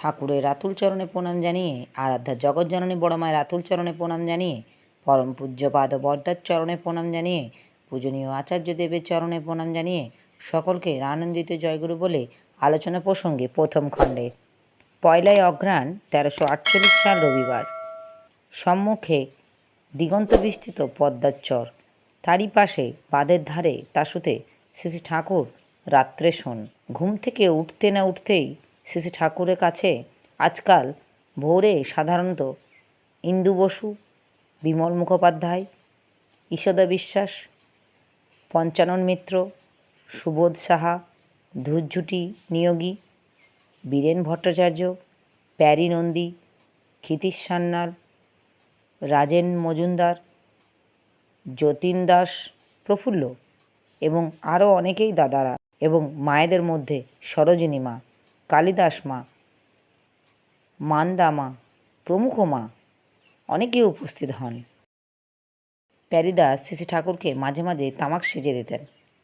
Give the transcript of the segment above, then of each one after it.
ঠাকুরের রাতুল চরণে প্রণাম জানিয়ে আরাধ্যা জগৎজননী বড় মায়ের রাতুল চরণে প্রণাম জানিয়ে, পরম পূজ্যপাদ বর্দার চরণে প্রণাম জানিয়ে, পূজনীয় আচার্য দেবের চরণে প্রণাম জানিয়ে সকলকে আনন্দিত জয়গুরু বলে আলোচনা প্রসঙ্গে প্রথম খণ্ডে। পয়লাই অঘ্রাণ তেরোশো আটচল্লিশ সাল রবিবার। সম্মুখে দিগন্ত বিস্তৃত পদ্মার চর। তারই পাশে বাঁধের ধারে তাসুতে শ্রী ঠাকুর রাত্রে শোন। ঘুম থেকে উঠতে না উঠতেই শ্রী ঠাকুরের কাছে আজকাল ভোরে সাধারণত ইন্দু বসু, বিমল মুখোপাধ্যায়, ঈশদা বিশ্বাস, পঞ্চানন মিত্র, সুবোধ সাহা, ধূর্ঝুটি নিয়োগী, বীরেন ভট্টাচার্য, প্যারি নন্দী, ক্ষিতীশ সান্যাল, রাজেন মজুমদার, যতীন দাস প্রফুল্ল এবং আরও অনেকেই দাদারা এবং মায়েদের মধ্যে সরোজিনী মা। কালিদাস মা, মান্দা মা, প্রমুখ মা অনেকে উপস্থিত হন। প্যারিদাস শ্রী ঠাকুরকে মাঝে মাঝে তামাক সেজে দিতেন।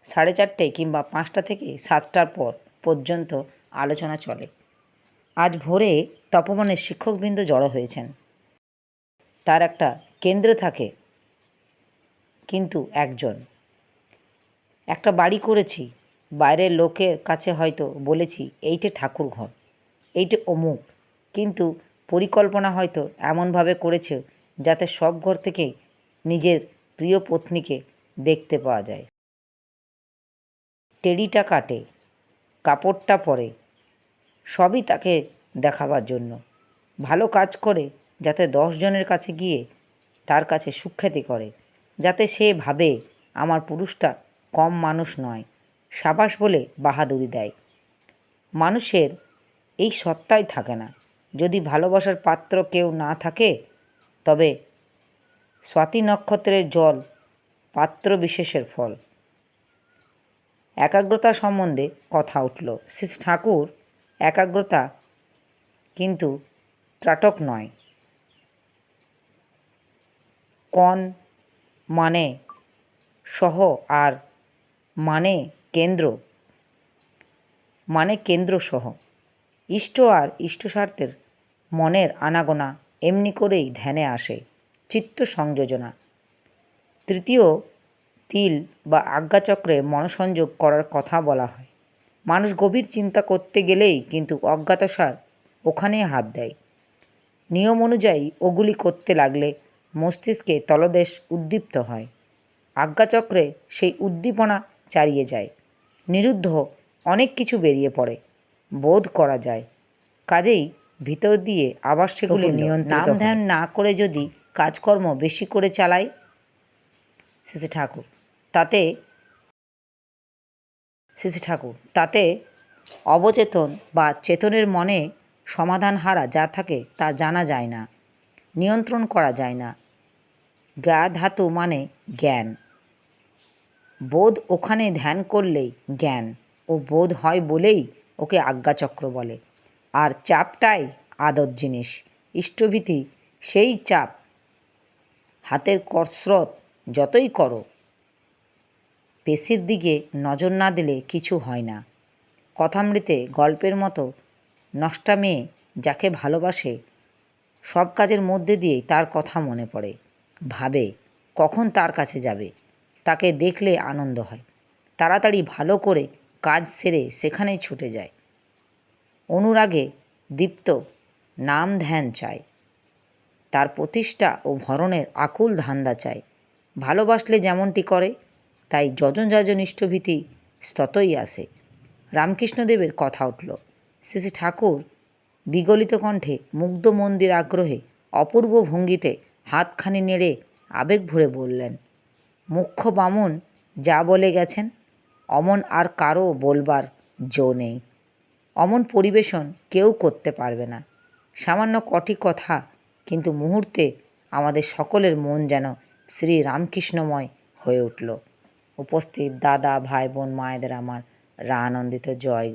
সাড়ে চারটে কিংবা পাঁচটা থেকে সাতটার পর পর্যন্ত আলোচনা চলে। আজ ভোরে তপবনের শিক্ষকবৃন্দ জড়ো হয়েছেন। তার একটা কেন্দ্র থাকে, কিন্তু একজন। একটা বাড়ি করেছি বাইরের লোকের কাছে হয়তো বলেছি, এইটে ঠাকুর ঘর এইটে অমুক। কিন্তু পরিকল্পনা হয়তো এমনভাবে করেছে যাতে সব ঘর থেকেই নিজের প্রিয় পত্নীকে দেখতে পাওয়া যায়। টেরিটা কাটে, কাপড়টা পরে, সবই তাকে দেখাবার জন্য। ভালো কাজ করে যাতে দশজনের কাছে গিয়ে তার কাছে সুখ্যাতি করে, যাতে সে ভাবে আমার পুরুষটা কম মানুষ নয়। সাবাস বলে বাহাদুরি দেয়। মানুষের এই সত্তাই থাকে না। যদি ভালোবাসার পাত্র কেউ না থাকে, তবে স্বাতি নক্ষত্রের জল পাত্র বিশেষের ফল। একাগ্রতা সম্বন্ধে কথা উঠল। শ্রী ঠাকুর একাগ্রতা কিন্তু ত্রাটক নয়। কন মানে সহ আর মানে কেন্দ্র মানে কেন্দ্র সহ ইষ্ট আর ইষ্টস্বার্থের মনের আনাগোনা এমনি করেই ধ্যানে আসে চিত্ত সংযোজনা তৃতীয় তিল বা আজ্ঞাচক্রে মনসংযোগ করার কথা বলা হয়। মানুষ গভীর চিন্তা করতে গেলেই কিন্তু অজ্ঞাতসার ওখানেই হাত দেয়। নিয়ম অনুযায়ী ওগুলি করতে লাগলে মস্তিষ্কে তলদেশ উদ্দীপ্ত হয়। আজ্ঞাচক্রে সেই উদ্দীপনা চালিয়ে যায়। নিরুদ্ধ অনেক কিছু বেরিয়ে পড়ে। বোধ করা যায়। কাজেই ভিতর দিয়ে আবার সেগুলি নিয়ন্ত্রণ নাম ধ্যান না করে যদি কাজকর্ম বেশি করে চালায় শ্রী ঠাকুর তাতে শ্রী ঠাকুর তাতে অবচেতন বা চেতনের মনে সমাধান হারা যা থাকে তা জানা যায় না নিয়ন্ত্রণ করা যায় না। জ্ঞা ধাতু মানে জ্ঞান। বোধ ওখানে ধ্যান করলেই জ্ঞান, ও বোধ হয় বলেই ওকে আজ্ঞাচক্র বলে। আর চাপটাই আদর জিনিস। ইষ্টভীতি সেই চাপ। হাতের কসরত যতই করো, পেশির দিকে নজর না দিলে কিছু হয় না। কথামৃতে গল্পের মতো নষ্টা মেয়ে যাকে ভালোবাসে, সব কাজের মধ্যে দিয়েই তার কথা মনে পড়ে। ভাবে কখন তার কাছে যাবে। তাকে দেখলে আনন্দ হয়। তাড়াতাড়ি ভালো করে কাজ সেরে সেখানেই ছুটে যায়। অনুরাগে দীপ্ত নাম ধ্যান চায়। তার প্রতিষ্ঠা ও ভরণের আকুল ধান্দা চায়। ভালোবাসলে যেমনটি করে, তাই যজন যজন ইষ্টভীতি স্ততই আসে। রামকৃষ্ণদেবের কথা উঠল। শ্রী ঠাকুর বিগলিত কণ্ঠে মুগ্ধ মন্দির আগ্রহে অপূর্ব ভঙ্গিতে হাতখানি নেড়ে আবেগ ভরে বললেন মুখ্য বামুন যা বলে গেছেন, অমন আর কারও বলবার জো নেই। অমন পরিবেশন কেউ করতে পারবে না। সামান্য কটি কথা কিন্তু মুহূর্তে আমাদের সকলের মন যেন শ্রী রামকৃষ্ণময় হয়ে উঠল। উপস্থিত দাদা, ভাই বোন, মায়েদের আমার রা আনন্দিত জয়।